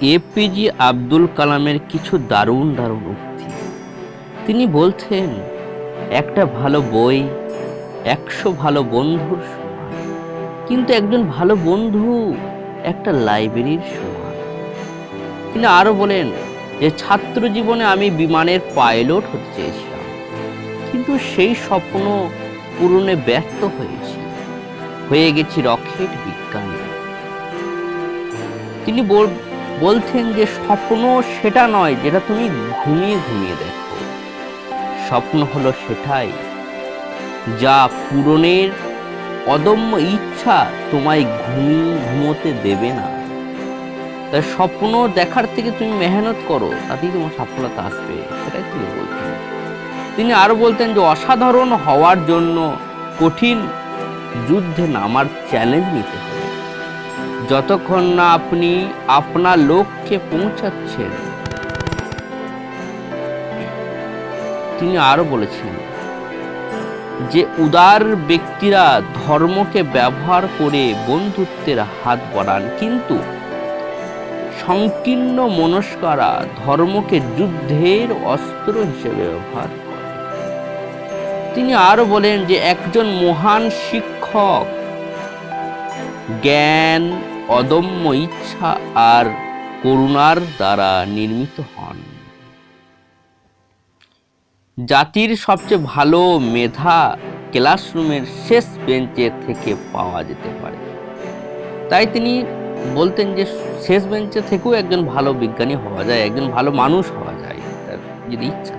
APG Abdul কালামের কিছু দারুণ দারুণ উক্তি। তিনি বলছেন, একটা ভালো বই, একশো ভালো বন্ধুর সমান। কিন্তু একজন ভালো বন্ধু একটা লাইব্রেরির সমান। তিনি আরও বলেন যে, ছাত্র জীবনে আমি বিমানের পাইলট হতে চেয়েছিলাম। কিন্তু সেই স্বপ্ন পূরণে ব্যর্থ হয়েছি। হয়ে গেছি রকেট বিজ্ঞানী। তিনি বলছেন যে স্বপ্ন সেটা নয়, যেটা তুমি ঘুমিয়ে ঘুমিয়ে দেখো। স্বপ্ন হলো সেটাই, যা পূরণের অদম্য ইচ্ছা তোমায় ঘুমিয়ে ঘুমোতে দেবে না। তাই স্বপ্ন দেখার থেকে তুমি মেহনত করো, তাতেই তোমার সফলতা আসবে, সেটাই তিনি বলতেন তিনি আরও বলতেন যে অসাধারণ হওয়ার জন্য কঠিন যুদ্ধে নামার চ্যালেঞ্জ নিতে হবে। যতক্ষণ না আপনি আপনার লক্ষ্যে পৌঁছাচ্ছেন, তিনি আরও বলেছেন, যে উদার ব্যক্তিরা ধর্মকে ব্যবহার করে বন্ধুত্বের হাত বাড়ান, কিন্তু সংকীর্ণ মনস্কারা ধর্মকে যুদ্ধের অস্ত্র হিসেবে ব্যবহার করে। তিনি আরও বলেন যে একজন মহান শিক্ষক জ্ঞান অদম্য ইচ্ছা আর করুণার দ্বারা নির্মিত হন। জাতির সবচেয়ে ভালো মেধা ক্লাসরুমের শেষ বেঞ্চের থেকে পাওয়া যেতে পারে। তাই তিনি বলতেন যে, শেষ বেঞ্চে থেকেও একজন ভালো বিজ্ঞানী হওয়া যায়, একজন ভালো মানুষ হওয়া যায়, তার যদি ইচ্ছা